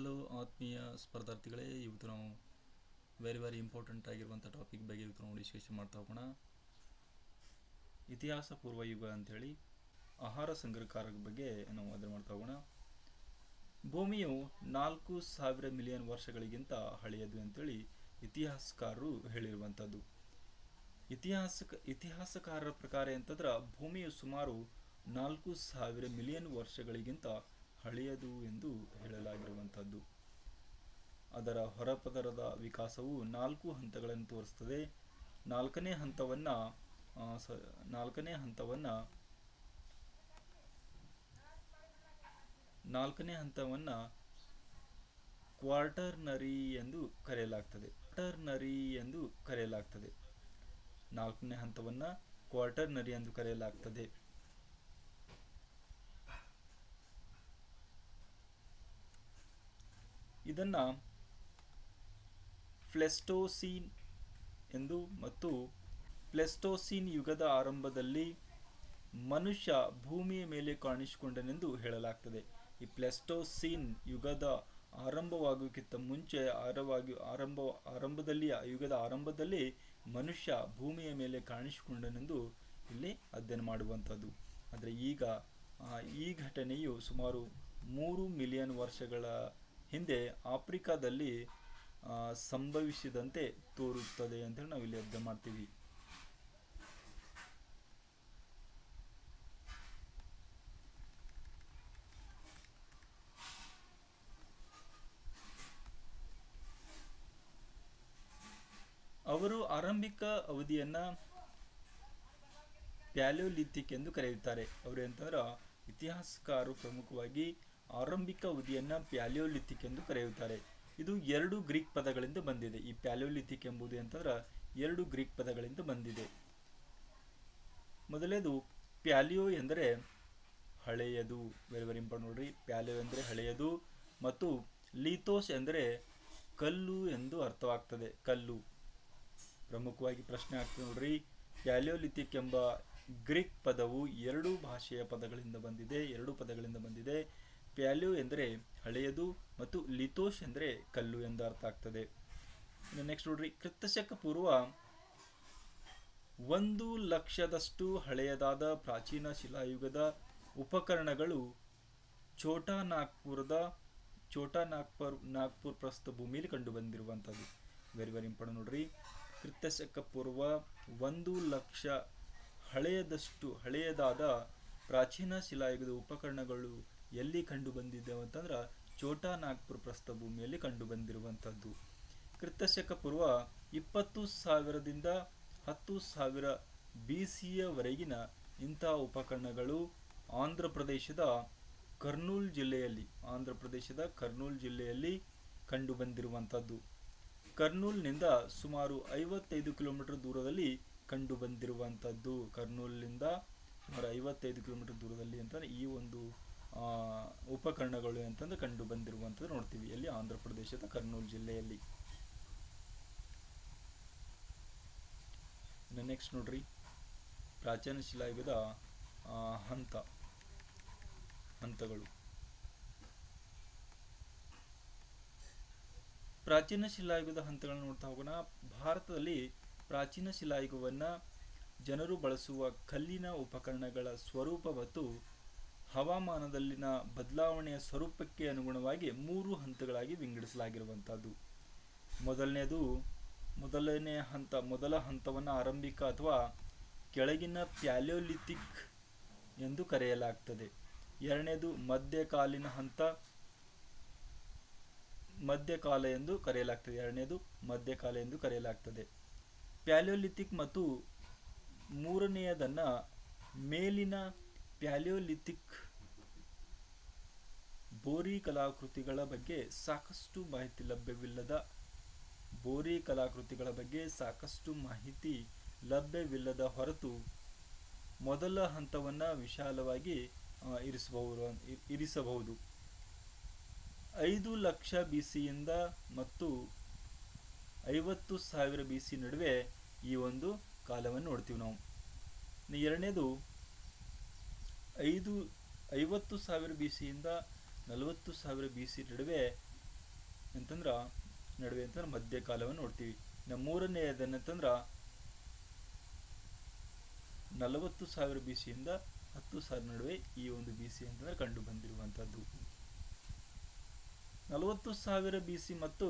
Hello ಆತ್ಮೀಯ ಸ್ಪರ್ಧಾರ್ಥಿಗಳೇ, ಇವತ್ತು ನಾವು ವೆರಿ ವೆರಿ ಇಂಪಾರ್ಟೆಂಟ್ ಆಗಿರುವಂಥ ಟಾಪಿಕ್ ಬಗ್ಗೆ ಇವತ್ತು ನಾವು ಡಿಸ್ಕಷನ್ ಮಾಡ್ತಾ ಹೋಗೋಣ. ಇತಿಹಾಸ ಪೂರ್ವ ಯುಗ ಅಂಥೇಳಿ ಆಹಾರ ಸಂಗ್ರಹಕಾರರ ಬಗ್ಗೆ ನಾವು ಅದನ್ನು ಮಾಡ್ತಾ ಹೋಗೋಣ. ಭೂಮಿಯು ನಾಲ್ಕು ಸಾವಿರ ಮಿಲಿಯನ್ ವರ್ಷಗಳಿಗಿಂತ ಹಳೆಯದು ಅಂತೇಳಿ ಇತಿಹಾಸಕಾರರು ಹೇಳಿರುವಂಥದ್ದು. ಇತಿಹಾಸಕ, ಇತಿಹಾಸಕಾರರ ಪ್ರಕಾರ ಅಂತಂದ್ರೆ ಭೂಮಿಯು ಸುಮಾರು ನಾಲ್ಕು ಸಾವಿರ ಮಿಲಿಯನ್ ವರ್ಷಗಳಿಗಿಂತ ಹಳೆಯದು ಎಂದು ಹೇಳಲಾಗಿರುವಂಥದ್ದು. ಅದರ ಹೊರಪದರದ ವಿಕಾಸವು ನಾಲ್ಕು ಹಂತಗಳನ್ನು ತೋರಿಸ್ತದೆ ನಾಲ್ಕನೇ ಹಂತವನ್ನು ಸ, ನಾಲ್ಕನೇ ಹಂತವನ್ನು ನಾಲ್ಕನೇ ಹಂತವನ್ನು ಕ್ವಾರ್ಟರ್ನರಿ ಎಂದು ಕರೆಯಲಾಗ್ತದೆ. ಕ್ವಾರ್ಟರ್ನರಿ ಎಂದು ಕರೆಯಲಾಗ್ತದೆ. ನಾಲ್ಕನೇ ಹಂತವನ್ನು ಕ್ವಾರ್ಟರ್ನರಿ ಎಂದು ಕರೆಯಲಾಗ್ತದೆ. ಇದನ್ನ ಪ್ಲೆಸ್ಟೋಸೀನ್ ಎಂದು ಮತ್ತು ಪ್ಲೆಸ್ಟೋಸೀನ್ ಯುಗದ ಆರಂಭದಲ್ಲಿ ಮನುಷ್ಯ ಭೂಮಿಯ ಮೇಲೆ ಕಾಣಿಸಿಕೊಂಡನೆಂದು ಹೇಳಲಾಗ್ತದೆ. ಈ ಪ್ಲೆಸ್ಟೋಸೀನ್ ಯುಗದ ಆರಂಭವಾಗೋಕ್ಕಿಂತ ಮುಂಚೆ ಆರವಾಗಿ ಆರಂಭ, ಆರಂಭದಲ್ಲಿ, ಆ ಯುಗದ ಆರಂಭದಲ್ಲಿ ಮನುಷ್ಯ ಭೂಮಿಯ ಮೇಲೆ ಕಾಣಿಸಿಕೊಂಡನೆಂದು ಇಲ್ಲಿ ಅಧ್ಯಯನ ಮಾಡುವಂಥದ್ದು. ಆದರೆ ಈಗ ಈ ಘಟನೆಯು ಸುಮಾರು ಮೂರು ಮಿಲಿಯನ್ ವರ್ಷಗಳ ಹಿಂದೆ ಆಫ್ರಿಕಾದಲ್ಲಿ ಸಂಭವಿಸಿದಂತೆ ತೋರುತ್ತದೆ ಅಂತೇಳಿ ನಾವು ಇಲ್ಲಿ ಅರ್ಥ ಮಾಡ್ತೀವಿ. ಅವರು ಆರಂಭಿಕ ಅವಧಿಯನ್ನ ಪ್ಯಾಲಿಯೋಲಿಥಿಕ್ ಎಂದು ಕರೆಯುತ್ತಾರೆ. ಅವರು ಅಂತಂದ್ರೆ ಇತಿಹಾಸಕಾರರು ಪ್ರಮುಖವಾಗಿ ಆರಂಭಿಕ ಅವಧಿಯನ್ನು ಪ್ಯಾಲಿಯೋಲಿಥಿಕ್ ಎಂದು ಕರೆಯುತ್ತಾರೆ. ಇದು ಎರಡು ಗ್ರೀಕ್ ಪದಗಳಿಂದ ಬಂದಿದೆ. ಈ ಪ್ಯಾಲಿಯೋಲಿಥಿಕ್ ಎಂಬುದು ಅಂತಂದ್ರೆ ಎರಡು ಗ್ರೀಕ್ ಪದಗಳಿಂದ ಬಂದಿದೆ. ಮೊದಲೇದು ಪ್ಯಾಲಿಯೋ ಎಂದರೆ ಹಳೆಯದು. ವೆರಿ ವೆರಿ ಇಂಪಾರ್ಟೆಂಟ್ ನೋಡ್ರಿ. ಪ್ಯಾಲಿಯೋ ಎಂದರೆ ಹಳೆಯದು ಮತ್ತು ಲೀಥೋಸ್ ಎಂದರೆ ಕಲ್ಲು ಎಂದು ಅರ್ಥವಾಗ್ತದೆ. ಕಲ್ಲು. ಪ್ರಮುಖವಾಗಿ ಪ್ರಶ್ನೆ ಆಗ್ತದೆ ನೋಡ್ರಿ. ಪ್ಯಾಲಿಯೋಲಿಥಿಕ್ ಎಂಬ ಗ್ರೀಕ್ ಪದವು ಎರಡು ಭಾಷೆಯ ಪದಗಳಿಂದ ಬಂದಿದೆ. ಎರಡು ಪದಗಳಿಂದ ಬಂದಿದೆ. ಪ್ಯಾಲಿಯೋ ಎಂದರೆ ಹಳೆಯದು ಮತ್ತು ಲಿಥೋಸ್ ಎಂದರೆ ಕಲ್ಲು ಎಂದು ಅರ್ಥ ಆಗ್ತದೆ. ನೆಕ್ಸ್ಟ್ ನೋಡ್ರಿ. ಕ್ರಿಸ್ತಶಕ ಪೂರ್ವ ಒಂದು ಲಕ್ಷದಷ್ಟು ಹಳೆಯದಾದ ಪ್ರಾಚೀನ ಶಿಲಾಯುಗದ ಉಪಕರಣಗಳು ಛೋಟಾ ನಾಗ್ಪುರದ ಛೋಟಾ ನಾಗ್ಪುರ್ ನಾಗ್ಪುರ್ ಪ್ರಸ್ತುತ ಭೂಮಿಯಲ್ಲಿ ಕಂಡು ಬಂದಿರುವಂಥದ್ದು ವೆರಿ ವೆರಿ ಇಂಪಾರ್ಟೆಂಟ್ ನೋಡ್ರಿ. ಕ್ರಿಸ್ತಶಕ ಪೂರ್ವ ಒಂದು ಲಕ್ಷ ಹಳೆಯದಷ್ಟು ಹಳೆಯದಾದ ಪ್ರಾಚೀನ ಶಿಲಾಯುಗದ ಉಪಕರಣಗಳು ಎಲ್ಲಿ ಕಂಡು ಬಂದಿದ್ದಾವೆ ಅಂತಂದ್ರೆ ಚೋಟಾ ನಾಗ್ಪುರ್ ಪ್ರಸ್ಥ ಭೂಮಿಯಲ್ಲಿ ಕಂಡು ಬಂದಿರುವಂಥದ್ದು. ಕ್ರಿತಶಕ ಪೂರ್ವ ಇಪ್ಪತ್ತು ಸಾವಿರದಿಂದ ಹತ್ತು ಸಾವಿರ ಬಿ ಸಿಯವರೆಗಿನ ಇಂಥ ಉಪಕರಣಗಳು ಆಂಧ್ರ ಪ್ರದೇಶದ ಕರ್ನೂಲ್ ಜಿಲ್ಲೆಯಲ್ಲಿ, ಆಂಧ್ರ ಪ್ರದೇಶದ ಕರ್ನೂಲ್ ಜಿಲ್ಲೆಯಲ್ಲಿ ಕಂಡು ಬಂದಿರುವಂಥದ್ದು. ಕರ್ನೂಲ್ನಿಂದ ಸುಮಾರು ಐವತ್ತೈದು ಕಿಲೋಮೀಟರ್ ದೂರದಲ್ಲಿ ಕಂಡು ಬಂದಿರುವಂಥದ್ದು. ಕರ್ನೂಲ್ನಿಂದ ಸುಮಾರು ಐವತ್ತೈದು ಕಿಲೋಮೀಟರ್ ದೂರದಲ್ಲಿ ಅಂತ ಈ ಒಂದು ಉಪಕರಣಗಳು ಅಂತಂದು ಕಂಡು ಬಂದಿರುವಂಥದ್ದು ನೋಡ್ತೀವಿ. ಎಲ್ಲಿ? ಆಂಧ್ರ ಪ್ರದೇಶದ ಕರ್ನೂಲ್ ಜಿಲ್ಲೆಯಲ್ಲಿ. ನೆಕ್ಸ್ಟ್ ನೋಡ್ರಿ. ಪ್ರಾಚೀನ ಶಿಲಾಯುಗದ ಹಂತ, ಹಂತಗಳು. ಪ್ರಾಚೀನ ಶಿಲಾಯುಗದ ಹಂತಗಳನ್ನು ನೋಡ್ತಾ ಹೋಗೋಣ. ಭಾರತದಲ್ಲಿ ಪ್ರಾಚೀನ ಶಿಲಾಯುಗವನ್ನ ಜನರು ಬಳಸುವ ಕಲ್ಲಿನ ಉಪಕರಣಗಳ ಸ್ವರೂಪ ಮತ್ತು ಹವಾಮಾನದಲ್ಲಿನ ಬದಲಾವಣೆಯ ಸ್ವರೂಪಕ್ಕೆ ಅನುಗುಣವಾಗಿ ಮೂರು ಹಂತಗಳಾಗಿ ವಿಂಗಡಿಸಲಾಗಿರುವಂಥದ್ದು. ಮೊದಲನೇದು, ಮೊದಲನೇ ಹಂತ, ಮೊದಲ ಹಂತವನ್ನು ಆರಂಭಿಕ ಅಥವಾ ಕೆಳಗಿನ ಪ್ಯಾಲಿಯೋಲಿಥಿಕ್ ಎಂದು ಕರೆಯಲಾಗ್ತದೆ. ಎರಡನೇದು, ಮಧ್ಯಕಾಲೀನ ಹಂತ, ಮಧ್ಯಕಾಲ ಎಂದು ಕರೆಯಲಾಗ್ತದೆ. ಎರಡನೇದು, ಮಧ್ಯಕಾಲ ಎಂದು ಕರೆಯಲಾಗ್ತದೆ. ಪ್ಯಾಲಿಯೋಲಿಥಿಕ್ ಮತ್ತು ಮೂರನೆಯದನ್ನು ಮೇಲಿನ ಪ್ಯಾಲಿಯೋಲಿಥಿಕ್ ಬೋರಿ ಕಲಾಕೃತಿಗಳ ಬಗ್ಗೆ ಸಾಕಷ್ಟು ಮಾಹಿತಿ ಲಭ್ಯವಿಲ್ಲದ ಬೋರಿ ಕಲಾಕೃತಿಗಳ ಬಗ್ಗೆ ಸಾಕಷ್ಟು ಮಾಹಿತಿ ಲಭ್ಯವಿಲ್ಲದ ಹೊರತು ಮೊದಲ ಹಂತವನ್ನು ವಿಶಾಲವಾಗಿ ಇರಿಸಬಹುದು ಇರಿಸಬಹುದು. ಐದು ಲಕ್ಷ ಬಿ ಸಿಯಿಂದ ಮತ್ತು ಐವತ್ತು ಸಾವಿರ ಬಿ ಸಿ ನಡುವೆ ಈ ಒಂದು ಕಾಲವನ್ನು ನೋಡ್ತೀವಿ ನಾವು. ಎರಡನೇದು ಐದು, ಐವತ್ತು ಸಾವಿರ ಬಿ ಸಿಯಿಂದ ನಲವತ್ತು ಸಾವಿರ ಬಿ ಸಿ ನಡುವೆ ಅಂತಂದ್ರೆ ನಡುವೆ ಅಂತಂದ್ರೆ ಮಧ್ಯಕಾಲವನ್ನು ನೋಡ್ತೀವಿ. ನಮ್ಮ ಮೂರನೆಯದನ್ನಂತಂದ್ರೆ ನಲವತ್ತು ಸಾವಿರ ಬಿ ಸಿಯಿಂದ ಹತ್ತು ಸಾವಿರ ನಡುವೆ ಈ ಒಂದು ಬಿ ಸಿ ಅಂತಂದ್ರೆ ಕಂಡು ಬಂದಿರುವಂಥದ್ದು ನಲವತ್ತು ಸಾವಿರ ಬಿ ಸಿ ಮತ್ತು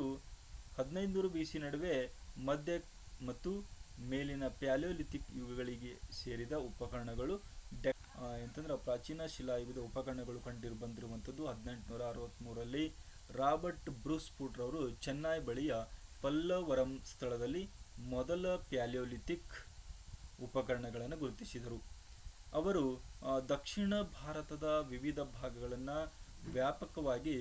ಹದಿನೈದುನೂರು ಬಿ ಸಿ ನಡುವೆ ಮಧ್ಯ ಮತ್ತು ಮೇಲಿನ ಪ್ಯಾಲಿಯೋಲಿಥಿಕ್ ಯುಗಗಳಿಗೆ ಸೇರಿದ ಉಪಕರಣಗಳು ಎಂತಂದ್ರೆ ಪ್ರಾಚೀನ ಶಿಲಾಯುಗದ ಉಪಕರಣಗಳು ಕಂಡು ಬಂದಿರುವಂಥದ್ದು ಹದಿನೆಂಟುನೂರ ಅರವತ್ತ್ಮೂರರಲ್ಲಿ ರಾಬರ್ಟ್ ಬ್ರೂಸ್ ರವರು ಚೆನ್ನೈ ಬಳಿಯ ಪಲ್ಲವರಂ ಸ್ಥಳದಲ್ಲಿ ಮೊದಲ ಪ್ಯಾಲಿಯೋಲಿಥಿಕ್ ಉಪಕರಣಗಳನ್ನು ಗುರುತಿಸಿದರು. ಅವರು ದಕ್ಷಿಣ ಭಾರತದ ವಿವಿಧ ಭಾಗಗಳನ್ನು ವ್ಯಾಪಕವಾಗಿ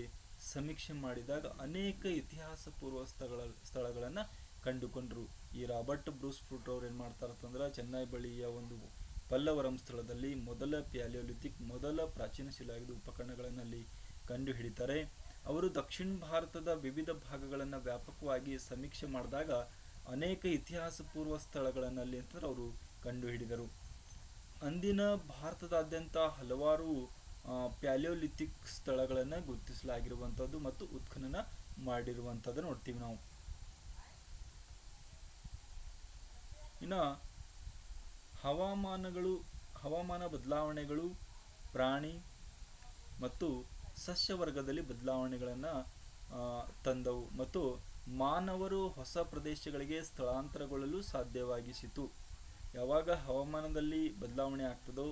ಸಮೀಕ್ಷೆ ಮಾಡಿದಾಗ ಅನೇಕ ಇತಿಹಾಸ ಪೂರ್ವ ಸ್ಥಳಗಳ, ಸ್ಥಳಗಳನ್ನು ಕಂಡುಕೊಂಡರು. ಈ ರಾಬರ್ಟ್ ಬ್ರೂಸ್ ಫ್ರೂಟ್ ಅವ್ರು ಏನು ಮಾಡ್ತಾರೆ ಅಂತಂದ್ರೆ ಚೆನ್ನೈ ಬಳಿಯ ಒಂದು ಪಲ್ಲವರಂ ಸ್ಥಳದಲ್ಲಿ ಮೊದಲ ಪ್ಯಾಲಿಯೋಲಿಥಿಕ್, ಮೊದಲ ಪ್ರಾಚೀನ ಶಿಲಾಯುಧ ಉಪಕರಣಗಳನ್ನಲ್ಲಿ ಕಂಡುಹಿಡಿತಾರೆ. ಕಂಡು ಹಿಡಿತಾರೆ ಅವರು ದಕ್ಷಿಣ ಭಾರತದ ವಿವಿಧ ಭಾಗಗಳನ್ನು ವ್ಯಾಪಕವಾಗಿ ಸಮೀಕ್ಷೆ ಮಾಡಿದಾಗ ಅನೇಕ ಇತಿಹಾಸ ಪೂರ್ವ ಸ್ಥಳಗಳನ್ನು ಅಲ್ಲಿ ಅಂತಂದ್ರೆ ಅವರು ಕಂಡು ಹಿಡಿದರು ಅಂದಿನ ಭಾರತದಾದ್ಯಂತ ಹಲವಾರು ಪ್ಯಾಲಿಯೋಲಿಥಿಕ್ ಸ್ಥಳಗಳನ್ನು ಗುರುತಿಸಲಾಗಿರುವಂಥದ್ದು ಮತ್ತು ಉತ್ಖನನ ಮಾಡಿರುವಂಥದ್ದು ನೋಡ್ತೀವಿ ನಾವು. ಇನ್ನು ಹವಾಮಾನಗಳು, ಹವಾಮಾನ ಬದಲಾವಣೆಗಳು, ಪ್ರಾಣಿ ಮತ್ತು ಸಸ್ಯವರ್ಗದಲ್ಲಿ ಬದಲಾವಣೆಗಳನ್ನು ತಂದವು ಮತ್ತು ಮಾನವರು ಹೊಸ ಪ್ರದೇಶಗಳಿಗೆ ಸ್ಥಳಾಂತರಗೊಳ್ಳಲು ಸಾಧ್ಯವಾಗಿಸಿತು. ಯಾವಾಗ ಹವಾಮಾನದಲ್ಲಿ ಬದಲಾವಣೆ ಆಗ್ತದೋ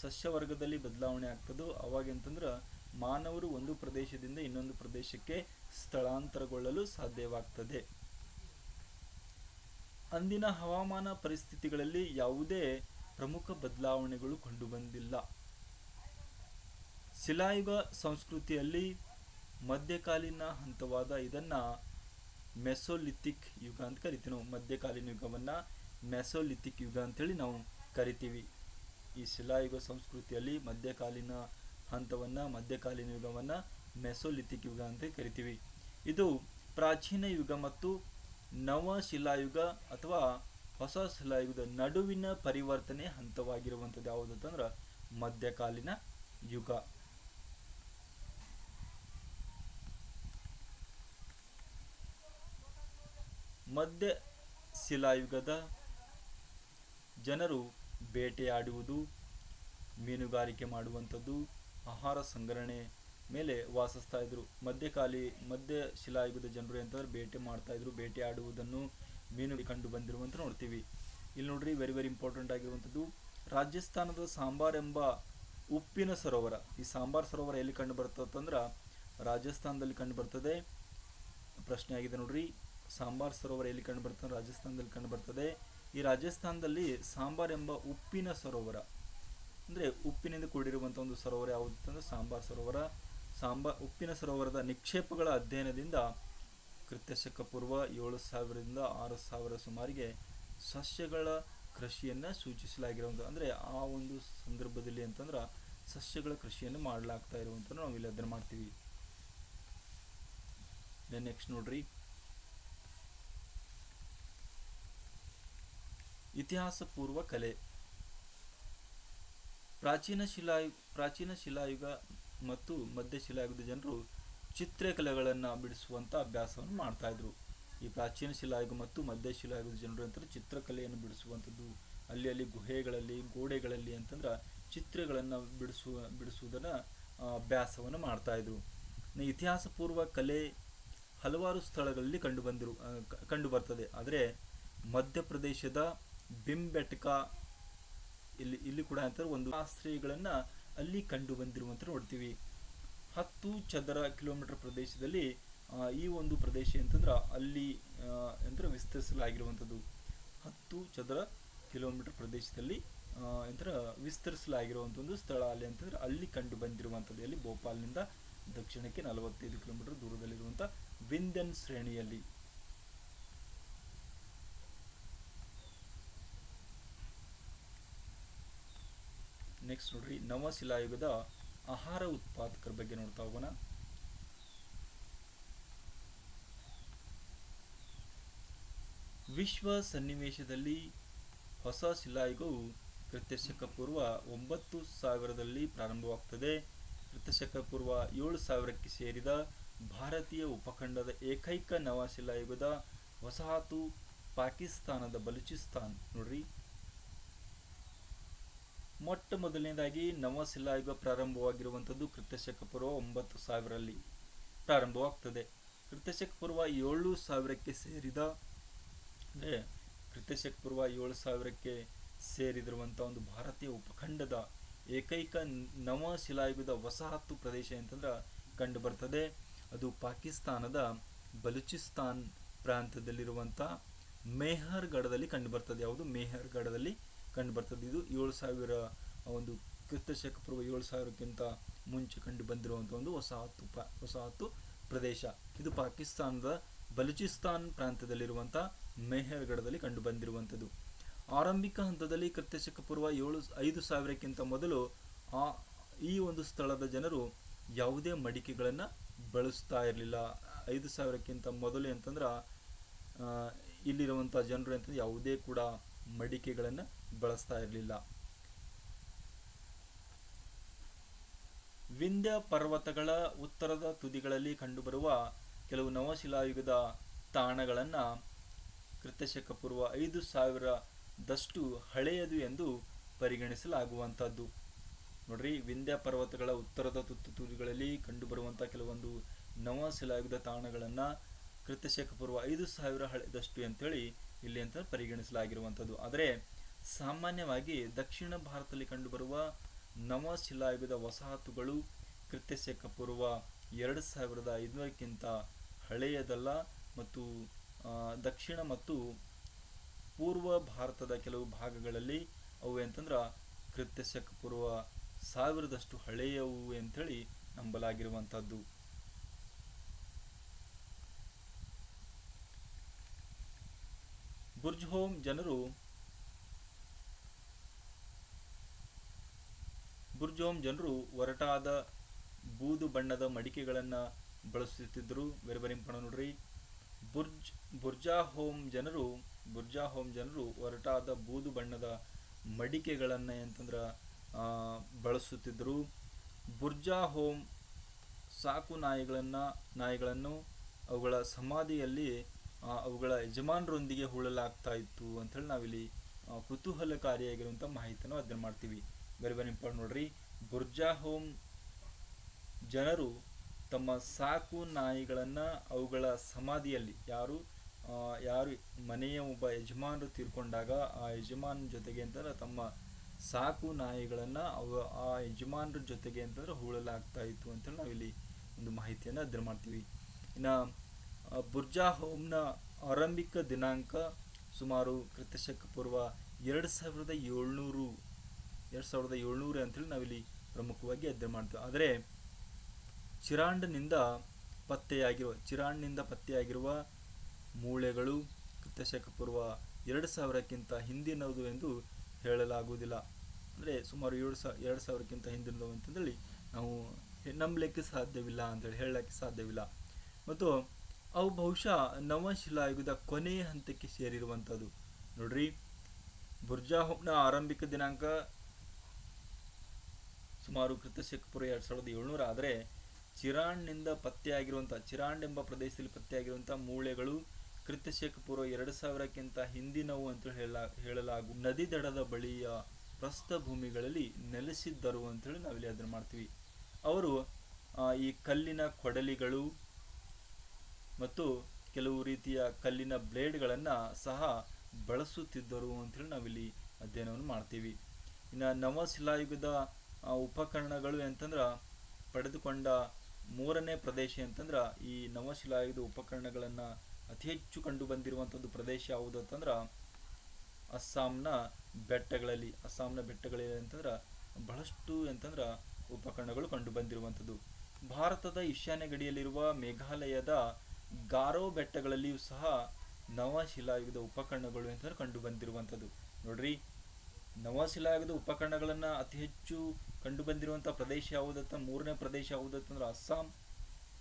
ಸಸ್ಯವರ್ಗದಲ್ಲಿ ಬದಲಾವಣೆ ಆಗ್ತದೋ, ಅವಾಗೆಂತಂದ್ರೆ ಮಾನವರು ಒಂದು ಪ್ರದೇಶದಿಂದ ಇನ್ನೊಂದು ಪ್ರದೇಶಕ್ಕೆ ಸ್ಥಳಾಂತರಗೊಳ್ಳಲು ಸಾಧ್ಯವಾಗ್ತದೆ. ಅಂದಿನ ಹವಾಮಾನ ಪರಿಸ್ಥಿತಿಗಳಲ್ಲಿ ಯಾವುದೇ ಪ್ರಮುಖ ಬದಲಾವಣೆಗಳು ಕಂಡುಬಂದಿಲ್ಲ. ಶಿಲಾಯುಗ ಸಂಸ್ಕೃತಿಯಲ್ಲಿ ಮಧ್ಯಕಾಲೀನ ಹಂತವಾದ ಇದನ್ನು ಮೆಸೋಲಿಥಿಕ್ ಯುಗ ಅಂತ ಕರಿತೀವಿ ನಾವು. ಮಧ್ಯಕಾಲೀನ ಯುಗವನ್ನು ಮೆಸೋಲಿಥಿಕ್ ಯುಗ ಅಂತೇಳಿ ನಾವು ಕರಿತೀವಿ. ಈ ಶಿಲಾಯುಗ ಸಂಸ್ಕೃತಿಯಲ್ಲಿ ಮಧ್ಯಕಾಲೀನ ಹಂತವನ್ನು, ಮಧ್ಯಕಾಲೀನ ಯುಗವನ್ನು ಮೆಸೋಲಿಥಿಕ್ ಯುಗ ಅಂತ ಕರಿತೀವಿ. ಇದು ಪ್ರಾಚೀನ ಯುಗ ಮತ್ತು ನವ ಶಿಲಾಯುಗ ಅಥವಾ ಹೊಸ ಶಿಲಾಯುಗದ ನಡುವಿನ ಪರಿವರ್ತನೆ ಹಂತವಾಗಿರುವಂಥದ್ದು ಯಾವುದು ಅಂತಂದ್ರೆ ಮಧ್ಯಕಾಲೀನ ಯುಗ. ಮಧ್ಯ ಶಿಲಾಯುಗದ ಜನರು ಬೇಟೆಯಾಡುವುದು, ಮೀನುಗಾರಿಕೆ ಮಾಡುವಂಥದ್ದು, ಆಹಾರ ಸಂಗ್ರಹಣೆ ಮೇಲೆ ವಾಸಿಸ್ತಾ ಇದ್ರು. ಮಧ್ಯಕಾಲಿ ಮಧ್ಯ ಶಿಲಾಯುಗದ ಜನರು ಅಂತಂದ್ರೆ ಬೇಟೆ ಮಾಡ್ತಾ ಇದ್ರು ಬೇಟೆ ಆಡುವುದನ್ನು ಮೀನು ಕಂಡು ಬಂದಿರುವಂತ ನೋಡ್ತೀವಿ. ಇಲ್ಲಿ ನೋಡ್ರಿ ವೆರಿ ವೆರಿ ಇಂಪಾರ್ಟೆಂಟ್ ಆಗಿರುವಂಥದ್ದು, ರಾಜಸ್ಥಾನದ ಸಾಂಬಾರ್ ಎಂಬ ಉಪ್ಪಿನ ಸರೋವರ. ಈ ಸಾಂಬಾರ್ ಸರೋವರ ಎಲ್ಲಿ ಕಂಡು ಬರ್ತದಂದ್ರೆ ರಾಜಸ್ಥಾನದಲ್ಲಿ ಕಂಡು ಬರ್ತದೆ. ಪ್ರಶ್ನೆ ಆಗಿದೆ ನೋಡ್ರಿ, ಸಾಂಬಾರ್ ಸರೋವರ ಎಲ್ಲಿ ಕಂಡು ಬರ್ತದೆ, ರಾಜಸ್ಥಾನದಲ್ಲಿ ಕಂಡು ಬರ್ತದೆ. ಈ ರಾಜಸ್ಥಾನದಲ್ಲಿ ಸಾಂಬಾರ್ ಎಂಬ ಉಪ್ಪಿನ ಸರೋವರ, ಅಂದರೆ ಉಪ್ಪಿನಿಂದ ಕೂಡಿರುವಂಥ ಒಂದು ಸರೋವರ ಯಾವುದು ಅಂತಂದ್ರೆ, ಸಾಂಬಾರ್ ಸರೋವರ. ಸಾಂಬಾರ್ ಉಪ್ಪಿನ ಸರೋವರದ ನಿಕ್ಷೇಪಗಳ ಅಧ್ಯಯನದಿಂದ ಕೃತ್ಯಶಕ ಪೂರ್ವ ಏಳು ಸಾವಿರದಿಂದ ಆರು ಸಾವಿರ ಸುಮಾರಿಗೆ ಸಸ್ಯಗಳ ಕೃಷಿಯನ್ನು ಸೂಚಿಸಲಾಗಿರುವಂಥ ಅಂದರೆ ಆ ಒಂದು ಸಂದರ್ಭದಲ್ಲಿ ಅಂತಂದ್ರೆ ಸಸ್ಯಗಳ ಕೃಷಿಯನ್ನು ಮಾಡಲಾಗ್ತಾ ಇರುವಂಥ ನಾವು ಇಲ್ಲಿ ಅದನ್ನು ಮಾಡ್ತೀವಿ. ನೆಕ್ಸ್ಟ್ ನೋಡ್ರಿ. ಇತಿಹಾಸ ಪೂರ್ವ ಕಲೆ. ಪ್ರಾಚೀನ ಶಿಲಾಯು ಪ್ರಾಚೀನ ಶಿಲಾಯುಗ ಮತ್ತು ಮಧ್ಯ ಶಿಲಾಯುಗದ ಜನರು ಚಿತ್ರಕಲೆಗಳನ್ನು ಬಿಡಿಸುವಂಥ ಅಭ್ಯಾಸವನ್ನು ಮಾಡ್ತಾಯಿದ್ರು ಈ ಪ್ರಾಚೀನ ಶಿಲಾಯುಗ ಮತ್ತು ಮಧ್ಯ ಶಿಲಾಯುಗದ ಜನರು ಅಂತಂದ್ರೆ ಚಿತ್ರಕಲೆಯನ್ನು ಬಿಡಿಸುವಂಥದ್ದು ಅಲ್ಲಿ ಅಲ್ಲಿ ಗುಹೆಗಳಲ್ಲಿ ಗೋಡೆಗಳಲ್ಲಿ ಅಂತಂದ್ರೆ ಚಿತ್ರಗಳನ್ನು ಬಿಡಿಸುವ ಬಿಡಿಸುವುದನ್ನು ಅಭ್ಯಾಸವನ್ನು ಮಾಡ್ತಾಯಿದ್ರು ಇತಿಹಾಸ ಪೂರ್ವ ಕಲೆ ಹಲವಾರು ಸ್ಥಳಗಳಲ್ಲಿ ಕಂಡು ಬಂದಿರು ಆ, ಕ- ಕಂಡು ಬರ್ತದೆ. ಆದರೆ ಮಧ್ಯಪ್ರದೇಶದ ಬಿಂಬೆಟ್ಕ ಇಲ್ಲಿ ಇಲ್ಲಿ ಕೂಡ ಅಂತಾರೆ ಒಂದು ಆಶ್ರಯಗಳನ್ನ ಅಲ್ಲಿ ಕಂಡು ಬಂದಿರುವಂತ ನೋಡ್ತೀವಿ. ಹತ್ತು ಚದರ ಕಿಲೋಮೀಟರ್ ಪ್ರದೇಶದಲ್ಲಿ ಈ ಒಂದು ಪ್ರದೇಶ ಅಂತಂದ್ರೆ ಅಲ್ಲಿ ಎಂತರ ವಿಸ್ತರಿಸಲಾಗಿರುವಂಥದ್ದು. ಹತ್ತು ಚದರ ಕಿಲೋಮೀಟರ್ ಪ್ರದೇಶದಲ್ಲಿ ಎಂತರ ವಿಸ್ತರಿಸಲಾಗಿರುವಂಥ ಒಂದು ಸ್ಥಳ ಅಲ್ಲಿ ಅಂತಂದ್ರೆ ಅಲ್ಲಿ ಕಂಡು ಬಂದಿರುವಂಥದ್ದು. ಅಲ್ಲಿ ಭೋಪಾಲ್ನಿಂದ ದಕ್ಷಿಣಕ್ಕೆ ನಲವತ್ತೈದು ಕಿಲೋಮೀಟರ್ ದೂರದಲ್ಲಿರುವಂಥ ವಿಂದನ್ ಶ್ರೇಣಿಯಲ್ಲಿ. ನೆಕ್ಸ್ಟ್ ನೋಡ್ರಿ, ನವಶಿಲಾಯುಗದ ಆಹಾರ ಉತ್ಪಾದಕರ ಬಗ್ಗೆ ನೋಡ್ತಾ ಹೋಗೋಣ. ವಿಶ್ವ ಸನ್ನಿವೇಶದಲ್ಲಿ ಹೊಸ ಶಿಲಾಯುಗವು ಕೃತ್ಯಶಕ ಪೂರ್ವ ಒಂಬತ್ತು ಸಾವಿರದಲ್ಲಿ ಪ್ರಾರಂಭವಾಗ್ತದೆ. ಕೃತ್ಯಶಕ ಪೂರ್ವ ಏಳು ಸಾವಿರಕ್ಕೆ ಸೇರಿದ ಭಾರತೀಯ ಉಪಖಂಡದ ಏಕೈಕ ನವಶಿಲಾಯುಗದ ವಸಾಹತು ಪಾಕಿಸ್ತಾನದ ಬಲೂಚಿಸ್ತಾನ್ ನೋಡ್ರಿ. ಮೊಟ್ಟ ಮೊದಲನೇದಾಗಿ ನವಶಿಲಾಯುಗ ಪ್ರಾರಂಭವಾಗಿರುವಂಥದ್ದು ಕೃತಶಕ ಪೂರ್ವ ಒಂಬತ್ತು ಸಾವಿರಲ್ಲಿ ಪ್ರಾರಂಭವಾಗ್ತದೆ. ಕೃತಶಕ ಪೂರ್ವ ಏಳು ಸಾವಿರಕ್ಕೆ ಸೇರಿದ, ಅಂದರೆ ಕೃತಶಕ ಪೂರ್ವ ಏಳು ಸಾವಿರಕ್ಕೆ ಸೇರಿದಿರುವಂಥ ಒಂದು ಭಾರತೀಯ ಉಪಖಂಡದ ಏಕೈಕ ನವಶಿಲಾಯುಗದ ವಸಾಹತು ಪ್ರದೇಶ ಅಂತಂದ್ರೆ ಕಂಡು ಬರ್ತದೆ. ಅದು ಪಾಕಿಸ್ತಾನದ ಬಲೂಚಿಸ್ತಾನ್ ಪ್ರಾಂತ್ಯದಲ್ಲಿರುವಂಥ ಮೇಹರ್ಗಢದಲ್ಲಿ ಕಂಡುಬರ್ತದೆ ಯಾವುದು? ಮೇಹರ್ಗಢದಲ್ಲಿ ಕಂಡು ಬರ್ತದೆ. ಇದು ಏಳು ಸಾವಿರ ಒಂದು ಕ್ರಿಸ್ತಶಕ ಪೂರ್ವ ಏಳು ಸಾವಿರಕ್ಕಿಂತ ಮುಂಚೆ ಕಂಡು ಬಂದಿರುವಂಥ ಒಂದು ವಸಾಹತು ಪ ವಸಾಹತು ಪ್ರದೇಶ. ಇದು ಪಾಕಿಸ್ತಾನದ ಬಲೂಚಿಸ್ತಾನ್ ಪ್ರಾಂತ್ಯದಲ್ಲಿರುವಂಥ ಮೆಹರ್ಗಢದಲ್ಲಿ ಕಂಡು ಬಂದಿರುವಂಥದ್ದು. ಆರಂಭಿಕ ಹಂತದಲ್ಲಿ ಕ್ರಿಸ್ತಶಕ ಪೂರ್ವ ಏಳು, ಐದು ಸಾವಿರಕ್ಕಿಂತ ಮೊದಲು ಆ, ಈ ಒಂದು ಸ್ಥಳದ ಜನರು ಯಾವುದೇ ಮಡಿಕೆಗಳನ್ನು ಬಳಸ್ತಾ ಇರಲಿಲ್ಲ. ಐದು ಸಾವಿರಕ್ಕಿಂತ ಮೊದಲು ಅಂತಂದ್ರೆ ಇಲ್ಲಿರುವಂಥ ಜನರು ಅಂತಂದ್ರೆ ಯಾವುದೇ ಕೂಡ ಮಡಿಕೆಗಳನ್ನು ಬಳಸ್ತಾ ಇರಲಿಲ್ಲ. ವಿಂಧ್ಯ ಪರ್ವತಗಳ ಉತ್ತರದ ತುದಿಗಳಲ್ಲಿ ಕಂಡುಬರುವ ಕೆಲವು ನವಶಿಲಾಯುಗದ ತಾಣಗಳನ್ನು ಕೃತಶಕ ಪೂರ್ವ ಐದು ಸಾವಿರದಷ್ಟು ಹಳೆಯದು ಎಂದು ಪರಿಗಣಿಸಲಾಗುವಂಥದ್ದು ನೋಡ್ರಿ, ವಿಂಧ್ಯ ಪರ್ವತಗಳ ಉತ್ತರದ ತುತ್ತು ತುದಿಗಳಲ್ಲಿ ಕಂಡುಬರುವಂಥ ಕೆಲವೊಂದು ನವಶಿಲಾಯುಗದ ತಾಣಗಳನ್ನು ಕೃತಶಕ ಪೂರ್ವ ಐದು ಸಾವಿರ ಹಳೆಯದಷ್ಟು ಅಂತೇಳಿ ಇಲ್ಲಿ ಅಂತ ಪರಿಗಣಿಸಲಾಗಿರುವಂಥದ್ದು ಆದರೆ ಸಾಮಾನ್ಯವಾಗಿ ದಕ್ಷಿಣ ಭಾರತದಲ್ಲಿ ಕಂಡುಬರುವ ನವಶಿಲಾಯುಗದ ವಸಾಹತುಗಳು ಕೃತ್ಯಶಕ ಪೂರ್ವ ಎರಡು ಸಾವಿರದ ಐದುನೂರಕ್ಕಿಂತ ಹಳೆಯದಲ್ಲ ಮತ್ತು ದಕ್ಷಿಣ ಮತ್ತು ಪೂರ್ವ ಭಾರತದ ಕೆಲವು ಭಾಗಗಳಲ್ಲಿ ಅವು ಅಂತಂದ್ರೆ ಕೃತ್ಯಶಕ ಪೂರ್ವ ಸಾವಿರದಷ್ಟು ಹಳೆಯವು ಅಂಥೇಳಿ ನಂಬಲಾಗಿರುವಂಥದ್ದು. ಬುರ್ಜ್ ಹೋಮ್ ಜನರು ಬುರ್ಜ್ ಹೋಮ್ ಜನರು ಒರಟಾದ ಬೂದು ಬಣ್ಣದ ಮಡಿಕೆಗಳನ್ನು ಬಳಸುತ್ತಿದ್ದರು. ಬೇರೆ ಬೇರೆ ನೋಡ್ರಿ. ಬುರ್ಜ್ ಬುರ್ಜಾ ಹೋಮ್ ಜನರು ಬುರ್ಜಾ ಹೋಮ್ ಜನರು ಒರಟಾದ ಬೂದು ಬಣ್ಣದ ಮಡಿಕೆಗಳನ್ನು ಅಂತಂದ್ರೆ ಬಳಸುತ್ತಿದ್ದರು. ಬುರ್ಜಾ ಹೋಮ್ ಸಾಕು ನಾಯಿಗಳನ್ನು ನಾಯಿಗಳನ್ನು ಅವುಗಳ ಸಮಾಧಿಯಲ್ಲಿ ಅವುಗಳ ಯಜಮಾನರೊಂದಿಗೆ ಹೂಳಲಾಗ್ತಾ ಇತ್ತು ಅಂಥೇಳಿ ನಾವಿಲ್ಲಿ ಕುತೂಹಲಕಾರಿಯಾಗಿರುವಂಥ ಮಾಹಿತಿಯನ್ನು ಅಧ್ಯಯನ ಮಾಡ್ತೀವಿ. ಬೇರೆ ಬೇರೆ ಇಂಪಾರ್ಟೆಂಟ್ ನೋಡ್ರಿ. ಬುರ್ಜಾ ಹೋಮ್ ಜನರು ತಮ್ಮ ಸಾಕು ನಾಯಿಗಳನ್ನು ಅವುಗಳ ಸಮಾಧಿಯಲ್ಲಿ ಯಾರು ಯಾರು ಮನೆಯ ಒಬ್ಬ ಯಜಮಾನರು ತೀರ್ಕೊಂಡಾಗ ಆ ಯಜಮಾನ್ ಜೊತೆಗೆ ಅಂತಂದ್ರೆ ತಮ್ಮ ಸಾಕು ನಾಯಿಗಳನ್ನು ಅವ, ಆ ಯಜಮಾನರ ಜೊತೆಗೆ ಅಂತಂದ್ರೆ ಹೂಳಲಾಗ್ತಾ ಇತ್ತು ಅಂತೇಳಿ ನಾವಿಲ್ಲಿ ಒಂದು ಮಾಹಿತಿಯನ್ನು ಅದ್ರ ಮಾಡ್ತೀವಿ. ಇನ್ನು ಬುರ್ಜಾ ಹೋಮ್ನ ಆರಂಭಿಕ ದಿನಾಂಕ ಸುಮಾರು ಕ್ರಿತಶಕ ಪೂರ್ವ ಎರಡು ಸಾವಿರದ ಏಳ್ನೂರು ಎರಡು ಸಾವಿರದ ಏಳ್ನೂರು ಅಂತೇಳಿ ನಾವಿಲ್ಲಿ ಪ್ರಮುಖವಾಗಿ ಅಧ್ಯಯನ ಮಾಡ್ತೀವಿ. ಆದರೆ ಚಿರಾಂಡ್ನಿಂದ ಪತ್ತೆಯಾಗಿರುವ ಚಿರಾಂಡ್ನಿಂದ ಪತ್ತೆಯಾಗಿರುವ ಮೂಳೆಗಳು ಕ್ರಿಸ್ತಶಕ ಪೂರ್ವ ಎರಡು ಸಾವಿರಕ್ಕಿಂತ ಹಿಂದಿನದು ಎಂದು ಹೇಳಲಾಗುವುದಿಲ್ಲ. ಅಂದರೆ ಸುಮಾರು ಏಳು ಸಾ, ಎರಡು ಸಾವಿರಕ್ಕಿಂತ ಹಿಂದಿನದು ಅಂತಂದೇಳಿ ನಾವು ನಂಬಲಿಕ್ಕೆ ಸಾಧ್ಯವಿಲ್ಲ ಅಂತೇಳಿ ಹೇಳಲಿಕ್ಕೆ ಸಾಧ್ಯವಿಲ್ಲ. ಮತ್ತು ಅವು ಬಹುಶಃ ನವಶಿಲಾಯುಗದ ಕೊನೆಯ ಹಂತಕ್ಕೆ ಸೇರಿರುವಂಥದ್ದು ನೋಡ್ರಿ ಬುರ್ಜಾಹೋಮ್ನ ಆರಂಭಿಕ ದಿನಾಂಕ ಸುಮಾರು ಕೃತಶಕ್ಪುರ ಎರಡು ಸಾವಿರದ ಏಳ್ನೂರ. ಆದರೆ ಚಿರಾಣ್ನಿಂದ ಪತ್ತೆಯಾಗಿರುವಂಥ ಚಿರಾಂಡ್ ಎಂಬ ಪ್ರದೇಶದಲ್ಲಿ ಪತ್ತೆಯಾಗಿರುವಂಥ ಮೂಳೆಗಳು ಕ್ರಿಸ್ತಶಕ ಪೂರ್ವ ಎರಡು ಸಾವಿರಕ್ಕಿಂತ ಹಿಂದಿನವು ಅಂತ ಹೇಳ, ಹೇಳಲಾಗು, ನದಿ ದಡದ ಬಳಿಯ ಪ್ರಸ್ಥಭೂಮಿಗಳಲ್ಲಿ ನೆಲೆಸಿದ್ದರು ಅಂತೇಳಿ ನಾವಿಲ್ಲಿ ಅದನ್ನು ಮಾಡ್ತೀವಿ. ಅವರು ಈ ಕಲ್ಲಿನ ಕೊಡಲಿಗಳು ಮತ್ತು ಕೆಲವು ರೀತಿಯ ಕಲ್ಲಿನ ಬ್ಲೇಡ್ಗಳನ್ನು ಸಹ ಬಳಸುತ್ತಿದ್ದರು ಅಂತೇಳಿ ನಾವಿಲ್ಲಿ ಅಧ್ಯಯನವನ್ನು ಮಾಡ್ತೀವಿ. ಇನ್ನು ನವಶಿಲಾಯುಗದ ಉಪಕರಣಗಳು ಅಂತಂದ್ರೆ ಪಡೆದುಕೊಂಡ ಮೂರನೇ ಪ್ರದೇಶ ಅಂತಂದ್ರೆ ಈ ನವಶಿಲಾಯುಧ ಉಪಕರಣಗಳನ್ನು ಅತಿ ಹೆಚ್ಚು ಕಂಡು ಬಂದಿರುವಂಥದ್ದು ಪ್ರದೇಶ ಯಾವುದು ಅಂತಂದ್ರೆ ಅಸ್ಸಾಂನ ಬೆಟ್ಟಗಳಲ್ಲಿ. ಅಸ್ಸಾಂನ ಬೆಟ್ಟಗಳಲ್ಲಿ ಅಂತಂದ್ರೆ ಬಹಳಷ್ಟು ಅಂತಂದ್ರೆ ಉಪಕರಣಗಳು ಕಂಡು ಬಂದಿರುವಂಥದ್ದು ಭಾರತದ ಈಶಾನ್ಯ ಗಡಿಯಲ್ಲಿರುವ ಮೇಘಾಲಯದ ಗಾರೋ ಬೆಟ್ಟಗಳಲ್ಲಿಯೂ ಸಹ ನವಶಿಲಾಯುಧ ಉಪಕರಣಗಳು ಅಂತಂದ್ರೆ ಕಂಡು ಬಂದಿರುವಂಥದ್ದು ನೋಡ್ರಿ ನವಶಿಲಾಯುಗದ ಉಪಕರಣಗಳನ್ನು ಅತಿ ಹೆಚ್ಚು ಕಂಡು ಬಂದಿರುವಂಥ ಪ್ರದೇಶ ಯಾವುದತ್ತ ಮೂರನೇ ಪ್ರದೇಶ ಯಾವುದತ್ತಂದ್ರೆ ಅಸ್ಸಾಂ.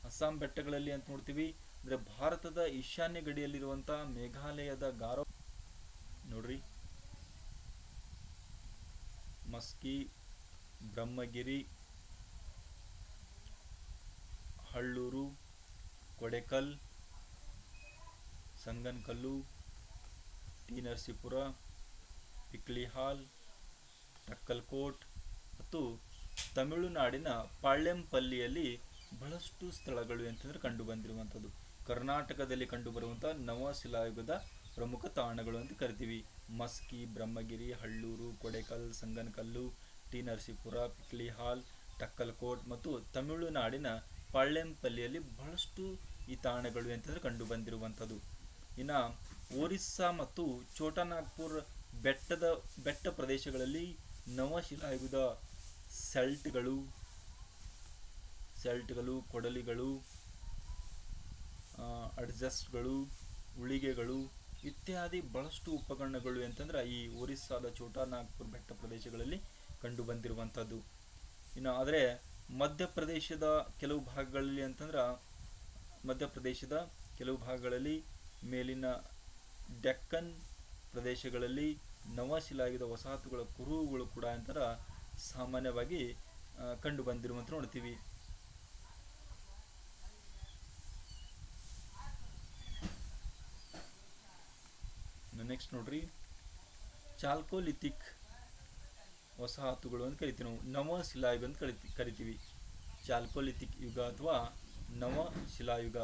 ಅಸ್ಸಾಂ ಬೆಟ್ಟಗಳಲ್ಲಿ ಅಂತ ನೋಡ್ತೀವಿ. ಅಂದರೆ ಭಾರತದ ಈಶಾನ್ಯ ಗಡಿಯಲ್ಲಿರುವಂಥ ಮೇಘಾಲಯದ ಗಾರೋ ನೋಡ್ರಿ. ಮಸ್ಕಿ, ಬ್ರಹ್ಮಗಿರಿ, ಹಳ್ಳೂರು, ಕೊಡೆಕಲ್, ಸಂಗನಕಲ್ಲು, ಟಿ ನರಸೀಪುರ. ಪಿಕ್ಲಿಹಾಲ್ ಟಕ್ಕಲ್ಕೋಟ್ ಮತ್ತು ತಮಿಳುನಾಡಿನ ಪಾಳ್ಯಂಪಲ್ಲಿಯಲ್ಲಿ ಬಹಳಷ್ಟು ಸ್ಥಳಗಳು ಅಂತಂದ್ರೆ ಕಂಡು ಬಂದಿರುವಂಥದ್ದು ಕರ್ನಾಟಕದಲ್ಲಿ ಕಂಡುಬರುವಂಥ ನವಶಿಲಾಯುಗದ ಪ್ರಮುಖ ತಾಣಗಳು ಅಂತ ಕರಿತೀವಿ. ಮಸ್ಕಿ, ಬ್ರಹ್ಮಗಿರಿ, ಹಳ್ಳೂರು, ಕೊಡೆಕಲ್, ಸಂಗನಕಲ್ಲು, ಟಿ ನರಸೀಪುರ ಪಿಕ್ಲಿಹಾಲ್ ಟಕ್ಕಲ್ಕೋಟ್ ಮತ್ತು ತಮಿಳುನಾಡಿನ ಪಾಳ್ಯಂಪಲ್ಲಿಯಲ್ಲಿ ಬಹಳಷ್ಟು ಈ ತಾಣಗಳು ಅಂತಂದ್ರೆ ಕಂಡು ಬಂದಿರುವಂಥದ್ದು ಇನ್ನು ಒರಿಸ್ಸಾ ಮತ್ತು ಛೋಟಾನಾಗ್ಪುರ್ ಬೆಟ್ಟದ, ಬೆಟ್ಟ ಪ್ರದೇಶಗಳಲ್ಲಿ ನವಶಿಲಾಯುಗದ ಸೆಲ್ಟ್ಗಳು ಸೆಲ್ಟ್ಗಳು, ಕೊಡಲಿಗಳು ಅಡ್ಜಸ್ಟ್ಗಳು, ಉಳಿಗೆಗಳು ಇತ್ಯಾದಿ ಬಹಳಷ್ಟು ಉಪಕರಣಗಳು ಅಂತಂದ್ರೆ ಈ ಒರಿಸ್ಸಾದ ಛೋಟಾನಾಗ್ಪುರ್ ಬೆಟ್ಟ ಪ್ರದೇಶಗಳಲ್ಲಿ ಕಂಡು ಬಂದಿರುವಂಥದ್ದು. ಇನ್ನು ಆದರೆ ಮಧ್ಯಪ್ರದೇಶದ ಕೆಲವು ಭಾಗಗಳಲ್ಲಿ ಅಂತಂದ್ರೆ ಮಧ್ಯಪ್ರದೇಶದ ಕೆಲವು ಭಾಗಗಳಲ್ಲಿ ಮೇಲಿನ ಡೆಕ್ಕನ್ ಪ್ರದೇಶಗಳಲ್ಲಿ ನವಶಿಲಾಯುಗದ ವಸಾಹತುಗಳ ಕುರುಹುಗಳು ಕೂಡ ಅಂತರ ಸಾಮಾನ್ಯವಾಗಿ ಕಂಡು ಬಂದಿರುವಂತ ನೋಡ್ತೀವಿ. ನೆಕ್ಸ್ಟ್ ನೋಡ್ರಿ. ಚಾಲ್ಕೋಲಿಥಿಕ್ ವಸಾಹತುಗಳು ಅಂತ ಕರಿತೀವಿ ನಾವು. ನವ ಶಿಲಾಯುಗ ಅಂತ ಕರಿತಿ, ಕರಿತೀವಿ. ಚಾಲ್ಕೋಲಿಥಿಕ್ ಯುಗ ಅಥವಾ ನವ ಶಿಲಾಯುಗ